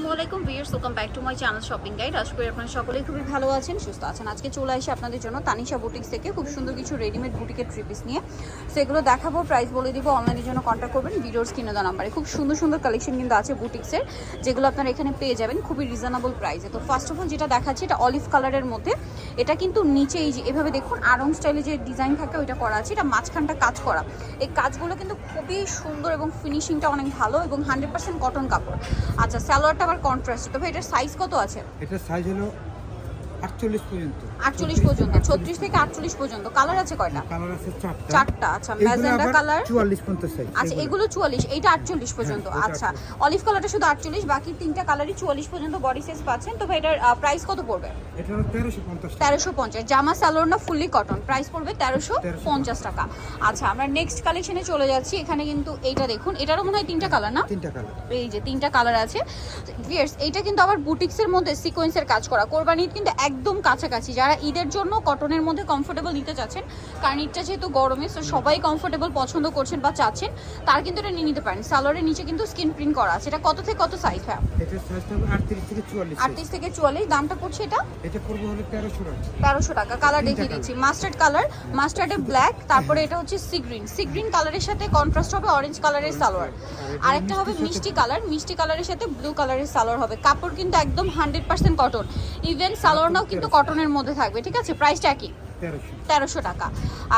আসসালামু আলাইকুম welcome back to my channel shopping guide আশা করি আপনারা সকলেই খুবই ভালো আছেন, সুস্থ আছেন। আজকে চলে আসি আপনাদের জন্য তানিশা বুটিক্স থেকে খুব সুন্দর কিছু রেডিমেড বুটিকের থ্রি পিস নিয়ে। সেগুলো দেখাবো প্রাইস বলে দিব অনলাইনের জন্য কন্ট্যাক্ট করবেন। ভিডিওর কিনে দেওয়া নাম্বারে খুব সুন্দর সুন্দর কালেকশন কিন্তু আছে বুটিক্সের যেগুলো আপনারা এখানে পেয়ে যাবেন খুবই রিজনেবল প্রাইসে তো ফার্স্ট অফ অল যেটা দেখাচ্ছি, এটা অলিভ কালারের মধ্যে। এটা কিন্তু নিচে এই যে, এভাবে দেখুন আরং স্টাইলে যে ডিজাইন থাকে, ওইটা করা আছে। এটা মাঝখানটা কাজ করা। এই কাজগুলো কিন্তু খুবই সুন্দর এবং ফিনিশিংটা অনেক ভালো এবং হান্ড্রেড পার্সেন্ট কটন কাপড়। আচ্ছা স্যালোয়ারটা আবার কন্ট্রাস্ট তবে এটার সাইজ কত আছে? এটার সাইজ হলো আটচল্লিশ পর্যন্ত। আটচল্লিশ পর্যন্ত ছত্রিশ থেকে আটচল্লিশ পর্যন্ত। কালার আছে কয়টা? কালার আছে চারটা। আচ্ছা ম্যাজেন্ডা কালার চুয়াল্লিশ পঞ্চাশ আচ্ছা এগুলো। চুয়াল্লিশ এইটা আটচল্লিশ পর্যন্ত হ্যাঁ, আচ্ছা। অলিভ কালারটা শুধু আটচল্লিশ বাকি তিনটা কালারই চুয়াল্লিশ পর্যন্ত বডি সাইজ পাচ্ছেন। তবে এটার প্রাইস কত পড়বে? তেরোশো পঞ্চাশ জামা স্যালোর না ফুললি কটন প্রাইস পড়বে তেরোশো পঞ্চাশ। টাকা। আচ্ছা আমরা নেক্সট কালেকশনে চলে যাচ্ছি। এখানে কিন্তু এইটা দেখুন এটারও মনে হয় তিনটা কালার না? তিনটা কালার এই যে তিনটা কালার আছে। ভিয়ার্স এইটা কিন্তু আবার বুটিক্সের মধ্যে সিকোয়েন্সের কাজ করা। কোরবানি ঈদ কিন্তু একদম কাছাকাছি। যারা ঈদের জন্য কটনের মধ্যে কমফোর্টেবল নিতে চাচ্ছেন। কারণ ঈদটা যেহেতু গরমে তো সবাই কমফোর্টেবল পছন্দ করছেন বা চাচ্ছেন তার কিন্তু এটা নিয়ে নিতে পারেন। সালোয়ারের নিচে কিন্তু স্কিন প্রিন্ট করা আছে। এটা কত থেকে কত সাইজ হয় আটত্রিশ থেকে চুয়াল্লিশ দামটা পড়ছে এটা? তেরোশো টাকা। কালার দেখিয়ে দিচ্ছি। মাস্টার্ড কালার মাস্টার্ডে ব্ল্যাক তারপরে এটা হচ্ছে সি গ্রিন সি গ্রিন কালারের সাথে কন্ট্রাস্ট হবে অরেঞ্জ কালারের সালোয়ার আরেকটা হবে মিষ্টি কালার মিষ্টি কালারের সাথে ব্লু কালারের সালোয়ার হবে। কাপড় কিন্তু একদম হান্ড্রেড পার্সেন্ট কটন ইভেন সালোয়ারটাও কিন্তু কটনের মধ্যে থাকবে ঠিক আছে? প্রাইসটা কি? তেরোশো। টাকা।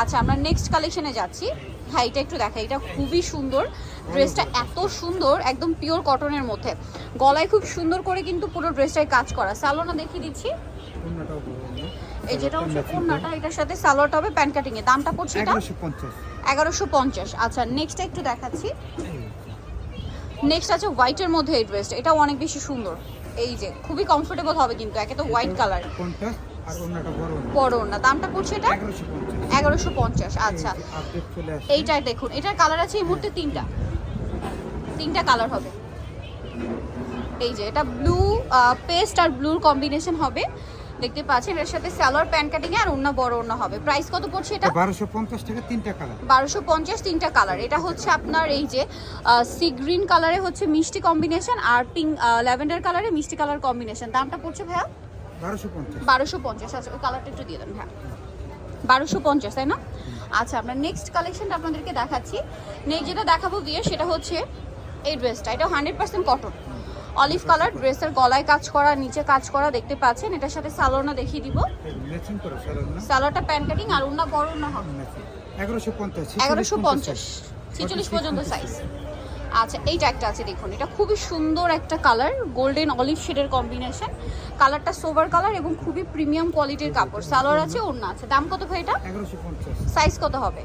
আচ্ছা আমরা নেক্সট কালেকশনে যাচ্ছি। হ্যাঁ এটা একটু দেখা এটা খুবই সুন্দর। ড্রেসটা এত সুন্দর একদম পিওর কটনের মধ্যে। গলায় খুব সুন্দর করে কিন্তু পুরো ড্রেসটায় কাজ করা। সালোনা দেখিয়ে দিচ্ছি। এই যেটা হচ্ছে কোনটা এটার সাথে সালোয়ারটা হবে প্যান্ট কাটিং এ দামটা পড়ছে এটা? এগারোশো পঞ্চাশ। আচ্ছা নেক্সট একটু দেখাচ্ছি। নেক্সট আছে হোয়াইটের মধ্যে এই ড্রেসটা এটাও অনেক বেশি সুন্দর। এই যে খুবই কমফোর্টেবল হবে কিন্তু একে তো হোয়াইট কালার বড় না। দামটা পড়ছে এটা? এগারোশো পঞ্চাশ। আচ্ছা। দেখুন এটার কালার আছে এই মুহূর্তে তিনটা। তিনটা কালার হবে। এই যে এটা ব্লু পেস্ট আর ব্লুর কম্বিনেশন হবে। দেখতে পাচ্ছেন এর সাথে সালোয়ার প্যান্ট কাটিং আর অন্য বড় অন্য হবে। প্রাইস কত পড়ছে এটা? টাকা তিনটা কালার তিনটা কালার এটা হচ্ছে আপনার এই যে সি গ্রিন কালারে হচ্ছে মিষ্টি কম্বিনেশন আর পিঙ্ক ল্যাভেন্ডার কালারে মিষ্টি কালার কম্বিনেশন দামটা পড়ছে ভাইয়া? বারোশো পঞ্চাশ। আচ্ছা ওই কালারটা একটু দিয়ে দেন হ্যাঁ। বারোশো পঞ্চাশ তাই না? আচ্ছা আমরা নেক্সট কালেকশনটা আপনাদেরকে দেখাচ্ছি। নেক্সট যেটা দেখাবো দিয়ে সেটা হচ্ছে এই ড্রেসটা এটা hundred percent cotton olive colour ড্রেসের গলায় কাজ করা নিচে কাজ করা দেখতে পাচ্ছেন। এটার সাথে সালোনা দেখিয়ে দিব। ম্যাচিং করে সাধারণ না? সালোয়ারটা প্যান্ট কাটিং আর অন্য বড় না হবে এগারোশো পঞ্চাশ এগারোশো পঞ্চাশ ছেচল্লিশ পর্যন্ত সাইজ আচ্ছা এইটা একটা আছে দেখুন। এটা খুবই সুন্দর একটা কালার গোল্ডেন অলিভ শেডের কম্বিনেশন কালারটা সোভার কালার এবং খুবই প্রিমিয়াম কোয়ালিটির কাপড়। সালোয়ার আছে ওড়না আছে। দাম কত ভাই এটা? সাইজ কত হবে?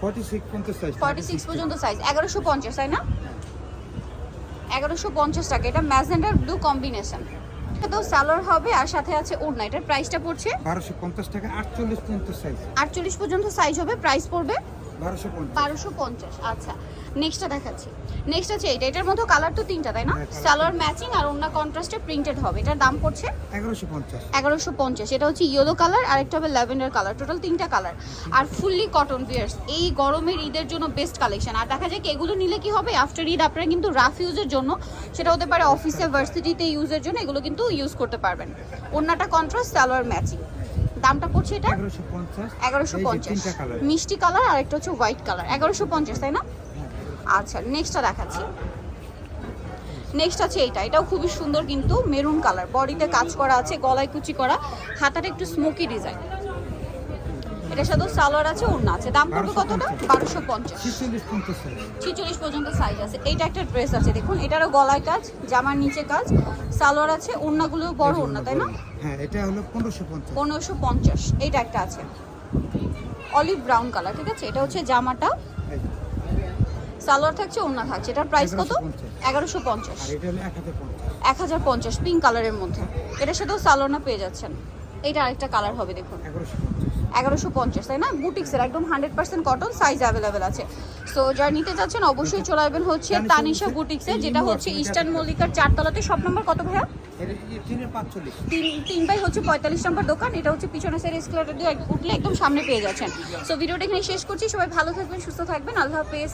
ফর্টি সিক্স পঞ্চাশ সাইজ ফর্টি সিক্স পর্যন্ত সাইজ এগারোশো পঞ্চাশ তাই না? এগারোশো পঞ্চাশ টাকা। এটা ম্যাজেন্ডার ব্লু কম্বিনেশন তো সালোয়ার হবে আর সাথে আছে ওড়না। এটার প্রাইসটা পড়ছে? টাকা সাইজ আটচল্লিশ পর্যন্ত সাইজ হবে। প্রাইস পড়বে? বারোশো পঞ্চাশ। আচ্ছা। নেক্সটটা দেখাচ্ছি। নেক্সট আছে এইটা। এটার মধ্যে কালার তো তিনটা তাই না? সালোয়ার ম্যাচিং আর অন্য কন্ট্রাস্টে প্রিন্টেড হবে। এটার দাম পড়ছে? এগারোশো পঞ্চাশ। এগারোশো পঞ্চাশ। এটা হচ্ছে ইয়েলো কালার আর একটা হবে ল্যাভেন্ডার কালার টোটাল তিনটা কালার আর ফুললি কটন বিয়ার্স এই গরমের ঈদের জন্য বেস্ট কালেকশন আর দেখা যায় কি এগুলো নিলে কি হবে? আফটার ঈদ আপনারা কিন্তু রাফ ইউজের জন্য সেটা হতে পারে অফিসে ভার্সিটিতে ইউজের জন্য এগুলো কিন্তু ইউজ করতে পারবেন। অন্যটা কন্ট্রাস্ট সালোয়ার ম্যাচিং দামটা পড়ছে এটা? এগারোশো পঞ্চাশ। মিষ্টি কালার আর একটা হচ্ছে হোয়াইট কালার এগারোশো পঞ্চাশ তাই না? আচ্ছা নেক্সটটা দেখাচ্ছি। নেক্সট আছে এইটা। এটাও খুবই সুন্দর কিন্তু মেরুন কালার বডিতে কাজ করা আছে গলায় কুচি করা। হাতাটা একটু স্মোকি ডিজাইন এটার সাথে সালোয়ার আছে ওড়না আছে। দাম পড়বে কতটা? বারোশো পঞ্চাশ। ছিচল্লিশ পর্যন্ত সাইজ আছে। এইটা একটা ড্রেস আছে দেখুন। এটারও গলায় কাজ জামার নিচে কাজ সালোয়ার আছে ওড়নাগুলো বড় ওড়না তাই না? হ্যাঁ এটা হলো পনেরোশো পঞ্চাশ। পনেরোশো পঞ্চাশ। এইটা একটা আছে। অলিভ ব্রাউন কালার ঠিক আছে? এটা হচ্ছে জামাটা। সালোয়ার থাকছে ওড়না থাকছে। এটার প্রাইস কত? এগারোশো পঞ্চাশ। এটা এক হাজার পঞ্চাশ। পিঙ্ক কালারের মধ্যে। এটার সাথেও সালোনা পেয়ে যাচ্ছেন। এটা আরেকটা কালার হবে দেখুন। এগারোশো পঞ্চাশ তাই না? বুটিক্সের একদম hundred percent cotton size available আছে। সো যারা নিতে চাচ্ছেন অবশ্যই চলে আসবেন হচ্ছে তানিশা বুটিক্সে যেটা হচ্ছে ইস্টার্ন মল্লিকার চারতলাতে। সব নম্বর কত ভাইয়া? তিন তিন বাই হচ্ছে পঁয়তাল্লিশ নম্বর দোকান। এটা হচ্ছে পিছনে সাইড এসকেলেটার দিয়ে উঠলে একদম সামনে পেয়ে যাচ্ছেন। সো ভিডিওটা এখানে শেষ করছি। সবাই ভালো থাকবেন সুস্থ থাকবেন। আল্লাহ হাফেজ।